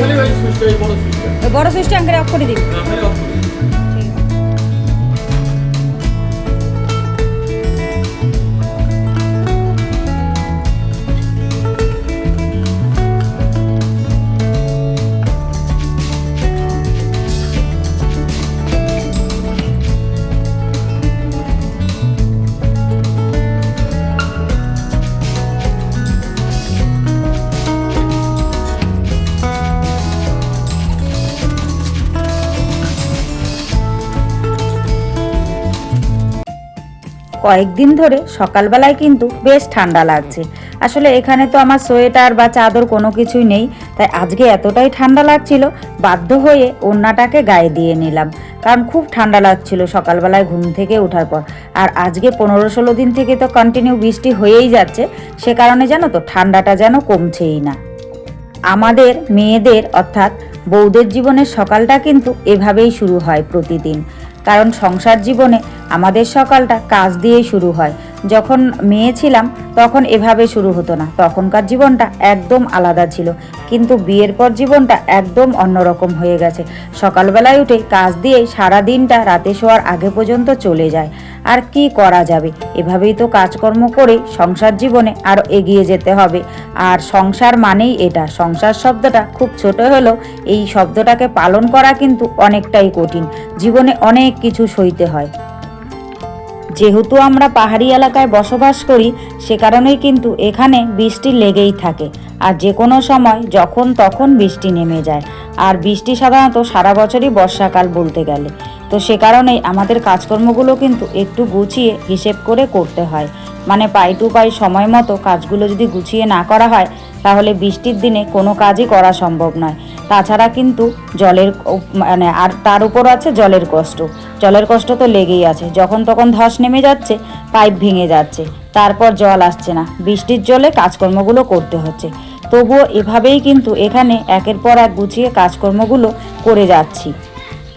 খালি ওই বড় সুইচটা। আঙ্কেল অফ করে দিবি কয়েকদিন ধরে সকালবেলায় কিন্তু বেশ ঠান্ডা লাগছে। আসলে এখানে তো আমার সোয়েটার বা চাদর কোনো কিছুই নেই, তাই আজকে এতটাই ঠান্ডা লাগছিল, বাধ্য হয়ে ওড়নাটাকে গায়ে দিয়ে নিলাম। কারণ খুব ঠান্ডা লাগছিল সকালবেলায় ঘুম থেকে ওঠার পর। আর আজকে পনেরো ষোলো দিন থেকে তো কন্টিনিউ বৃষ্টি হয়েই যাচ্ছে, সে কারণে জানো তো ঠান্ডাটা যেন কমছেই না। আমাদের মেয়েদের অর্থাৎ বৌদের জীবনের সকালটা কিন্তু এভাবেই শুরু হয় প্রতিদিন। কারণ সংসার জীবনে আমাদের সকালটা কাজ দিয়েই শুরু হয়। যখন মেয়ে ছিলাম, তখন এভাবে শুরু হতো না। তখনকার জীবনটা একদম আলাদা ছিল। কিন্তু বিয়ের পর জীবনটা একদম অন্যরকম হয়ে গেছে। সকালবেলায় উঠে কাজ দিয়ে সারা দিনটা রাতে শোয়ার আগে পর্যন্ত চলে যায়। আর কি করা যাবে? এভাবেই তো কাজকর্ম করে সংসার জীবনে আরও এগিয়ে যেতে হবে। আর সংসার মানেই এটা। সংসার শব্দটা খুব ছোট হলেও এই শব্দটাকে পালন করা কিন্তু অনেকটাই কঠিন। জীবনে অনেক কিছু সইতে হয়। যেহেতু আমরা পাহাড়ি এলাকায় বসবাস করি, সে কারণেই কিন্তু এখানে বৃষ্টি লেগেই থাকে। আর যে কোনো সময়, যখন তখন বৃষ্টি নেমে যায়। আর বৃষ্টি সাধারণত সারা বছরই বর্ষাকাল বলতে গেলে। তো সে কারণেই আমাদের কাজকর্মগুলো কিন্তু একটু গুছিয়ে হিসেব করে করতে হয়। মানে পাই টু পাই সময় মতো কাজগুলো যদি গুছিয়ে না করা হয়, তাহলে বৃষ্টির দিনে কোনো কাজই করা সম্ভব নয়। তাছাড়া কিন্তু জলের মানে আর তার উপর আছে জলের কষ্ট। জলের কষ্ট তো লেগেই আছে। যখন তখন ধস নেমে যাচ্ছে, পাইপ ভেঙে যাচ্ছে, তারপর জল আসছে না। বৃষ্টির জলে কাজকর্মগুলো করতে হচ্ছে। তবুও এভাবেই কিন্তু এখানে একের পর এক গুছিয়ে কাজকর্মগুলো করে যাচ্ছি।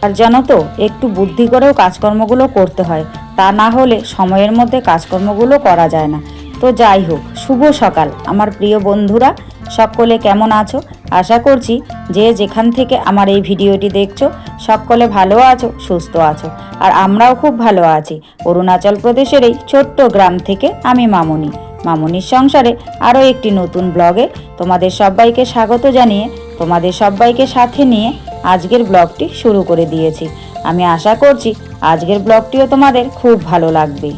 আর জানো তো, একটু বুদ্ধি করেও কাজকর্মগুলো করতে হয়। তা না হলে সময়ের মধ্যে কাজকর্মগুলো করা যায় না। তো যাই হোক, শুভ সকাল। আমার প্রিয় বন্ধুরা সকলে কেমন আছো? আশা করছি যে যেখান থেকে আমার এই ভিডিওটি দেখছ, সকলে ভালো আছো, সুস্থ আছো। আর আমরাও খুব ভালো আছি। অরুণাচল প্রদেশের এই ছোট্ট গ্রাম থেকে আমি মামুনি। মামুনির সংসারে আরও একটি নতুন ব্লগে তোমাদের সবাইকে স্বাগত জানিয়ে, তোমাদের সবাইকে সাথে নিয়ে আজকের ব্লগটি শুরু করে দিয়েছি। আমি আশা করছি আজকের ব্লগটিও তোমাদের খুব ভালো লাগবে।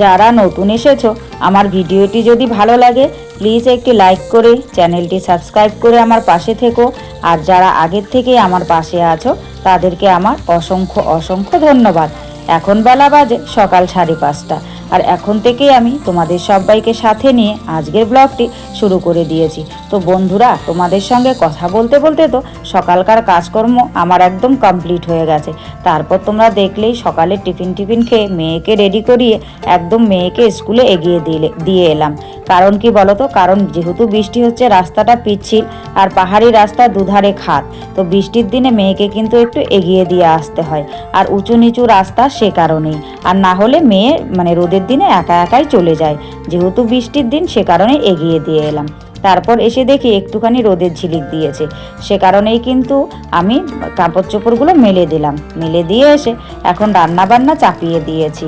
যারা নতুন এসেছ, আমার ভিডিওটি যদি ভালো লাগে প্লিজ একটি লাইক করে চ্যানেলটি সাবস্ক্রাইব করে আমার পাশে থেকো। আর যারা আগের থেকে আমার পাশে আছো, তাদেরকে আমার অসংখ্য অসংখ্য ধন্যবাদ। এখন বেলা বাজে সকাল সাড়ে পাঁচটা। আর এখন থেকেই আমি তোমাদের সবাইকে সাথে নিয়ে আজকের ব্লগটি শুরু করে দিয়েছি। তো বন্ধুরা, তোমাদের সঙ্গে কথা বলতে বলতে তো সকালকার কাজকর্ম আমার একদম কমপ্লিট হয়ে গেছে। তারপর তোমরা দেখলেই সকালে টিফিন টিফিন খেয়ে মেয়েকে রেডি করিয়ে একদম মেয়েকে স্কুলে এগিয়ে দিলে, দিয়ে এলাম। কারণ কি বলো তো কারণ যেহেতু বৃষ্টি হচ্ছে, রাস্তাটা পিচ্ছিল আর পাহাড়ি রাস্তা দুধারে খাত। তো বৃষ্টির দিনে মেয়েকে কিন্তু একটু এগিয়ে দিয়ে আসতে হয়। আর উঁচু নিচু রাস্তা সে কারণেই। আর না হলে মেয়ে মানে রোদের দিনে একা একাই চলে যায় যেহেতু বৃষ্টির দিন, সে কারণে এগিয়ে দিয়ে এলাম। তারপর এসে দেখি একটুখানি রোদের ঝিলিক দিয়েছে। সে কারণেই কিন্তু আমি কাপড় চোপড়গুলো মেলে দিলাম। মেলে দিয়ে এসে এখন রান্না বান্না চাপিয়ে দিয়েছি।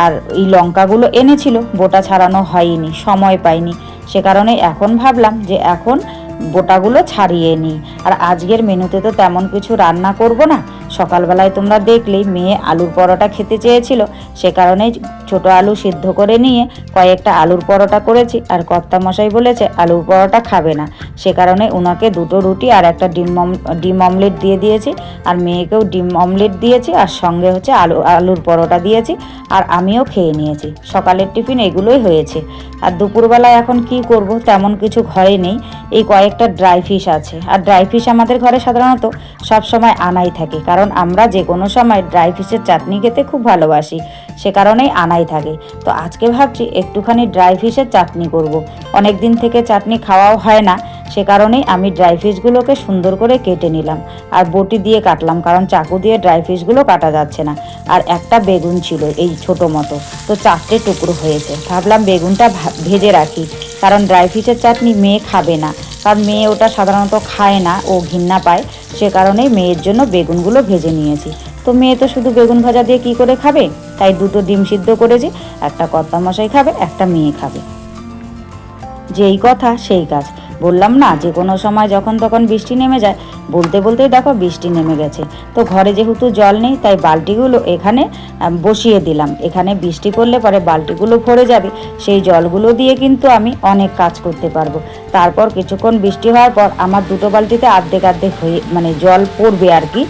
আর এই লঙ্কাগুলো এনেছিল বোটা ছাড়ানো হয়নি, সময় পাইনি। সে কারণে এখন ভাবলাম যে এখন বোটাগুলো ছাড়িয়ে নিই। আর আজকের মেনুতে তো তেমন কিছু রান্না করব না। সকালবেলায় তোমরা দেখলেই মেয়ে আলুর পরোটা খেতে চেয়েছিল। সে কারণেই ছোট আলু সিদ্ধ করে নিয়ে কয়েকটা আলুর পরোটা করেছি আর কর্তা মশাই বলেছে, আলুর পরোটা খাবে না। সে কারণে ওনাকে দুটো রুটি আর একটা ডিম ডিম অমলেট দিয়ে দিয়েছি। আর মেয়েকেও ডিম অমলেট দিয়েছি আর সঙ্গে হচ্ছে আলু, আলুর পরোটা দিয়েছি আর আমিও খেয়ে নিয়েছি। সকালের টিফিন এগুলোই হয়েছে। আর দুপুরবেলায় এখন কি করব তেমন কিছু ঘরে নেই। এই কয়েকটা ড্রাই ফিশ আছে। আর ড্রাই ফিশ আমাদের ঘরে সাধারণত সব সময় আনাই থাকে। কারণ আমরা যে কোনো সময় ড্রাই ফিশের চাটনি খেতে খুব ভালোবাসি, সে কারণেই আনাই থাকে। তো আজকে ভাবছি একটুখানি ড্রাই ফিশের চাটনি করব। অনেক দিন থেকে চাটনি খাওয়াও হয় না, সে কারণেই আমি ড্রাই ফিশগুলোকে সুন্দর করে কেটে নিলাম আর বটি দিয়ে কাটলাম, কারণ চাকু দিয়ে ড্রাই ফিশগুলো কাটা যাচ্ছে না। আর একটা বেগুন ছিল এই ছোট মতো, তো চারটে টুকরো হয়েছে। ভাবলাম বেগুনটা ভেজে রাখি, কারণ ড্রাই ফিশের চাটনি মেয়ে খাবে না। কারণ মেয়ে ওটা সাধারণত খায় না, ও ঘিন্না পায়। সে কারণেই মেয়ের জন্য বেগুনগুলো ভেজে নিয়েছি। তো মেয়ে তো শুধু বেগুন ভাজা দিয়ে কি করে খাবে? তাই দুটো ডিম সিদ্ধ করেছি, একটা কর্তা মশাই খাবে, একটা মেয়ে খাবে। যেই কথা, সেই কাজ। বললাম না, যে কোনো সময় যখন তখন বৃষ্টি নেমে যায় বলতে বলতেই দেখো বৃষ্টি নেমে গেছে। তো ঘরে যেহেতু জল নেই, তাই বালতিগুলো এখানে বসিয়ে দিলাম। এখানে বৃষ্টি পড়লে পরে বালতিগুলো ভরে যাবে। সেই জলগুলো দিয়ে কিন্তু আমি অনেক কাজ করতে পারব। তারপর কিছুক্ষণ বৃষ্টি হওয়ার পর আমার দুটো বালতিতে অর্ধেক অর্ধেক হয়ে মানে জল পড়বে আর কি।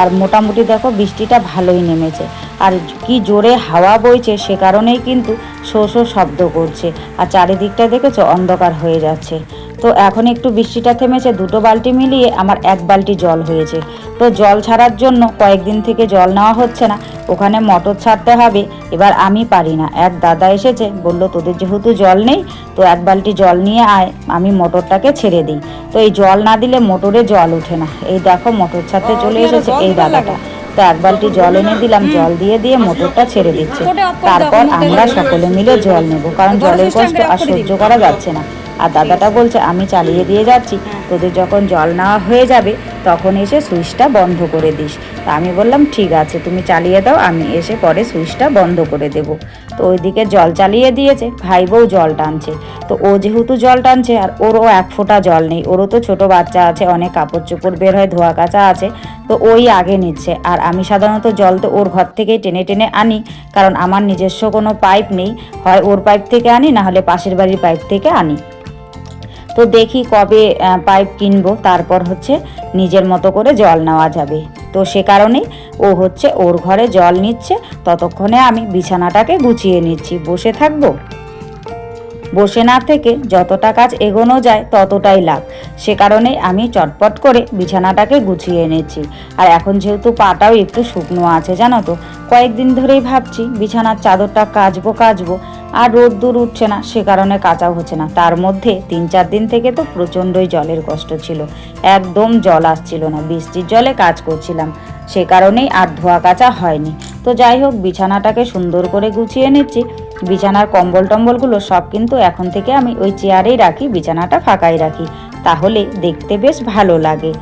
আর মোটামুটি দেখো বৃষ্টিটা ভালোই নেমেছে। আর কি জোরে হাওয়া বইছে সে কারণেই কিন্তু শো শো শব্দ করছে। আর চারিদিকটা দেখেছ অন্ধকার হয়ে যাচ্ছে। তো এখন একটু বৃষ্টিটা থেমেছে, দুটো বালতি মিলিয়ে আমার এক বালতি জল হয়েছে। তো জল ছাড়ার জন্য কয়েকদিন থেকে জল নেওয়া হচ্ছে না। ওখানে মোটর ছাড়তে হবে। এবার আমি পারি না। এক দাদা এসেছে বলল তোদের যেহেতু জল নেই তো এক বালতি জল নিয়ে আয়। আমি মোটরটাকে ছেড়ে দিই। তো এই জল না দিলে মোটরে জল ওঠে না। এই দেখো মোটর ছাড়তে চলে এসেছে এই দাদাটা। তো এক বালতি জল এনে দিলাম জল দিয়ে দিয়ে মোটরটা ছেড়ে দিচ্ছে। তারপর আমরা সকলে মিলে জল নেব কারণ জলের কষ্ট আর সহ্য করা যাচ্ছে না। আর দাদাটা বলছে আমি চালিয়ে দিয়ে যাচ্ছি। তোদের যখন জল নেওয়া হয়ে যাবে তখন এসে সুইচটা বন্ধ করে দিস। তা আমি বললাম ঠিক আছে তুমি চালিয়ে দাও আমি এসে পরে সুইচটা বন্ধ করে দেব। তো ওইদিকে জল চালিয়ে দিয়েছে ভাই বউ জল টানছে। তো ও যেহেতু জল টানছে আর ওরও এক ফোঁটা জল নেই ওরও তো ছোট বাচ্চা আছে অনেক কাপড় চোপড় বের হয় ধোয়া কাচা আছে তো ওই আগে নিচ্ছে। আর আমি সাধারণত জল তো ওর ঘর থেকেই টেনে টেনে আনি, কারণ আমার নিজস্ব কোনো পাইপ নেই। হয় ওর পাইপ থেকে আনি, না হলে পাশের বাড়ির পাইপ থেকে আনি। তো দেখি কবে পাইপ কিনবো, তারপর হচ্ছে নিজের মতো করে জল নেওয়া যাবে। তো সে কারণেই ও হচ্ছে ওর ঘরে জল নিচ্ছে, ততক্ষণে আমি বিছানাটাকে গুছিয়ে নিচ্ছি। বসে থাকব? বসে না থেকে যতটা কাজ এগোনো যায় ততটাই লাভ। সে কারণেই আমি চটপট করে বিছানাটাকে গুছিয়ে এনেছি। আর এখন যেহেতু পাটাও একটু শুকনো আছে, জানো তো, কয়েকদিন ধরেই ভাবছি বিছানার চাদরটা কাচবো কাচবো, আর রোদ দূর উঠছে না, সে কারণে কাচা হচ্ছে না। তার মধ্যে তিন চার দিন থেকে তো প্রচণ্ডই জলের কষ্ট ছিল। একদম জল আসছিল না, বৃষ্টির জলে কাজ করছিলাম। সে কারণেই আর ধোয়া কাচা হয়নি। তো যাই হোক, বিছানাটাকে সুন্দর করে গুছিয়ে নিচ্ছি বিছানার কম্বল টম্বলগুলো সব কিন্তু এখন থেকে আমি ওই চেয়ারেই রাখি, বিছানাটা ফাঁকাই রাখি। তাহলে দেখতে বেশ ভালো লাগে।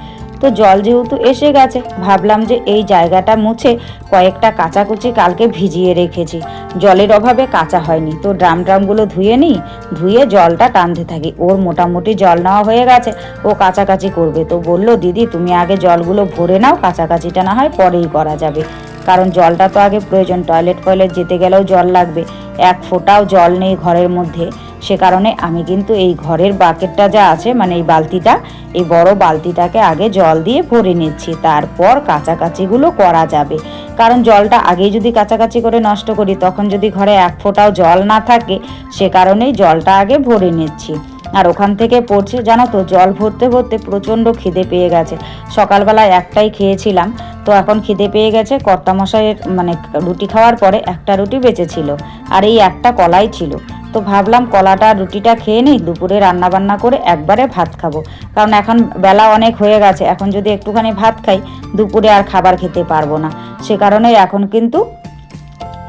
তো জল যেহেতু এসে গেছে, ভাবলাম যে এই জায়গাটা মুছে কয়েকটা কাচাকুচি কালকে ভিজিয়ে রেখেছি। জলের অভাবে কাঁচা হয়নি। তো ড্রাম ড্রামগুলো ধুয়ে নিই, ধুয়ে জলটা টানতে থাকি। ওর মোটামুটি জল নেওয়া হয়ে গেছে, ও কাচাকাচি করবে। তো বলল, দিদি, তুমি আগে জলগুলো ভরে নাও, কাচাকাচিটা না হয় পরেই করা যাবে। কারণ জলটা তো আগে প্রয়োজন টয়লেট ফয়লেট যেতে গেলেও জল লাগবে। এক ফোঁটাও জল নেই ঘরের মধ্যে। সে কারণে আমি কিন্তু এই ঘরের বাকেটটা যা আছে মানে এই বালতিটা, এই বড় বালতিটাকে আগে জল দিয়ে ভরে নিচ্ছি। তারপর কাচাকাচিগুলো করা যাবে। কারণ জলটা আগেই যদি কাচাকাচি করে নষ্ট করি, তখন যদি ঘরে এক ফোঁটাও জল না থাকে, সে কারণেই জলটা আগে ভরে নিচ্ছি। আর ওখান থেকে পড়ছে, জানো তো, জল ভরতে ভরতে প্রচণ্ড খিদে পেয়ে গেছে। সকালবেলা একটাই খেয়েছিলাম, তো এখন খিদে পেয়ে গেছে, কর্তামশাইয়ের মানে রুটি খাওয়ার পরে একটা রুটি বেঁচেছিল, আর এই একটা কলাই ছিল। তো ভাবলাম কলাটা রুটিটা খেয়ে নিই, দুপুরে রান্না বান্না করে একবারে ভাত খাব। কারণ এখন বেলা অনেক হয়ে গেছে, এখন যদি একটুখানি ভাত খাই, দুপুরে আর খাবার খেতে পারব না। সে কারণে এখন কিন্তু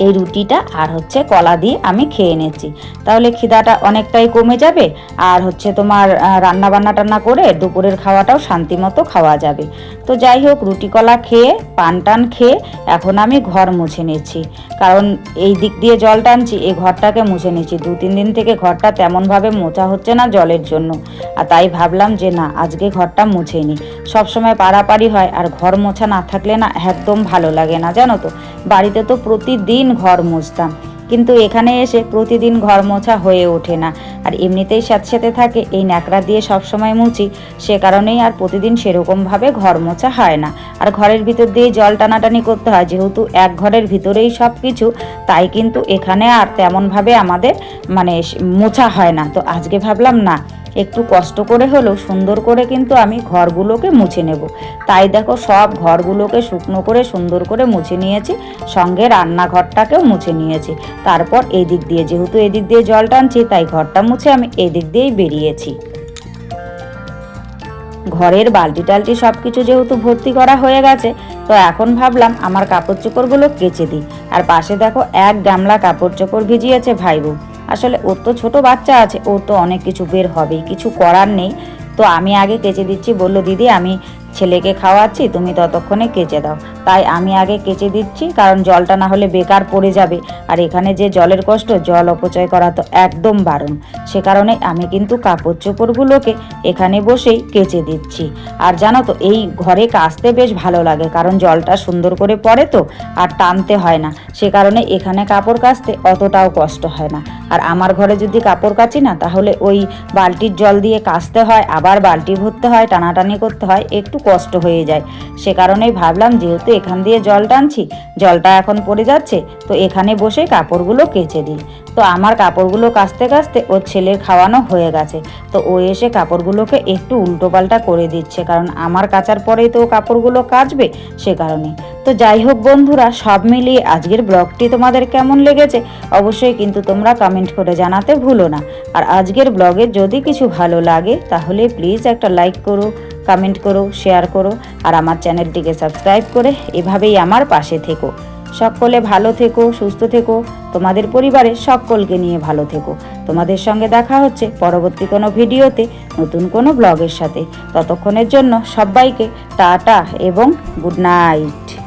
এই রুটিটা আর হচ্ছে কলা দিয়ে আমি খেয়ে নিচ্ছি। তাহলে খিদাটা অনেকটাই কমে যাবে আর হচ্ছে তোমার রান্না বান্না টান্না করে দুপুরের খাওয়াটাও শান্তি মতো খাওয়া যাবে। তো যাই হোক, রুটি কলা খেয়ে, পান টান খেয়ে এখন আমি ঘর মুছে নিচ্ছি। কারণ এই দিক দিয়ে জল টানছি, এই ঘরটাকে মুছে নিচ্ছি। দু তিন দিন থেকে ঘরটা তেমনভাবে মোছা হচ্ছে না জলের জন্য। আর তাই ভাবলাম যে না, আজকে ঘরটা মুছেই নিই সবসময় পাড়াপাড়ি হয় আর ঘর মোছা না থাকলে না একদম ভালো লাগে না, জানো তো? বাড়িতে তো প্রতিদিন ঘর মুছতাম, কিন্তু এখানে এসে প্রতিদিন ঘর মোছা হয়ে ওঠে না। আর এমনিতেই স্যাঁতস্যাঁতে থাকে, এই ন্যাকড়া দিয়ে সবসময় মুছি, সে কারণেই আর প্রতিদিন সেরকমভাবে ঘর মোছা হয় না। আর ঘরের ভিতর দিয়ে জল টানাটানি করতে হয়, যেহেতু এক ঘরের ভিতরেই সব কিছু, তাই কিন্তু এখানে আর তেমনভাবে আমাদের মানে মোছা হয় না। তো আজকে ভাবলাম না একটু কষ্ট করে হলেও সুন্দর করে কিন্তু আমি ঘরগুলোকে মুছে নেব। তাই দেখো সব ঘরগুলোকে শুকনো করে সুন্দর করে মুছে নিয়েছি, সঙ্গে রান্নাঘরটাকেও মুছে নিয়েছি। তারপর এই দিক দিয়ে, যেহেতু এদিক দিয়ে জল টানছি, তাই ঘরটা মুছে আমি এদিক দিয়েই বেরিয়েছি। ঘরের বালতি টালটি সব কিছু যেহেতু ভর্তি করা হয়ে গেছে, তো এখন ভাবলাম আমার কাপড় চোপড়গুলো কেচে দিই। আর পাশে দেখো এক গামলা কাপড় চোপড় ভিজিয়েছে ভাইবু। আসলে ওর তো ছোট বাচ্চা আছে, ওর তো অনেক কিছু বের হবেই কিছু করার নেই। তো আমি আগে কেচে দিচ্ছি, বলল, দিদি, আমি ছেলেকে খাওয়াচ্ছি, তুমি ততক্ষণে কেচে দাও। তাই আমি আগে কেচে দিচ্ছি, কারণ জলটা না হলে বেকার পড়ে যাবে। আর এখানে যে জলের কষ্ট, জল অপচয় করা তো একদম বারণ সে কারণে আমি কিন্তু কাপড় চোপড়গুলোকে এখানে বসেই কেচে দিচ্ছি। আর জানো তো, এই ঘরে কাচতে বেশ ভালো লাগে, কারণ জলটা সুন্দর করে পড়ে তো, আর টানতে হয় না। সে কারণে এখানে কাপড় কাচতে অতটাও কষ্ট হয় না। আর আমার ঘরে যদি কাপড় কাচি না, তাহলে ওই বালতির জল দিয়ে কাচতে হয়, আবার বালতি ভরতে হয়, টানাটানি করতে হয়, একটু কষ্ট হয়ে যায়। সে কারণেই ভাবলাম, যেহেতু এখান দিয়ে জল টানছি, জলটা এখন পড়ে যাচ্ছে, তো এখানে বসে কাপড়গুলো কেচে দিই। তো আমার কাপড়গুলো কাচতে কাচতে ওর ছেলের খাওয়ানো হয়ে গেছে। তো ও এসে কাপড়গুলোকে একটু উল্টোপাল্টা করে দিচ্ছে, কারণ আমার কাচার পরেই তো কাপড়গুলো কাচবে সে কারণে। তো যাই হোক বন্ধুরা, সব মিলিয়ে আজকের ব্লগটি তোমাদের কেমন লেগেছে অবশ্যই কিন্তু তোমরা কমেন্ট করে জানাতে ভুলো না। আর আজকের ব্লগে যদি কিছু ভালো লাগে, তাহলে প্লিজ একটা লাইক করো কমেন্ট করো শেয়ার করো, আর আমার চ্যানেলটিকে সাবস্ক্রাইব করে এভাবেই আমার পাশে থেকো। সকলে ভালো থেকো, সুস্থ থেকো। তোমাদের পরিবারে সকলকে নিয়ে ভালো থেকো। তোমাদের সঙ্গে দেখা হচ্ছে পরবর্তী কোনো ভিডিওতে নতুন কোনো ব্লগের সাথে। ততক্ষণের জন্য সবাইকে টাটা এবং গুড নাইট।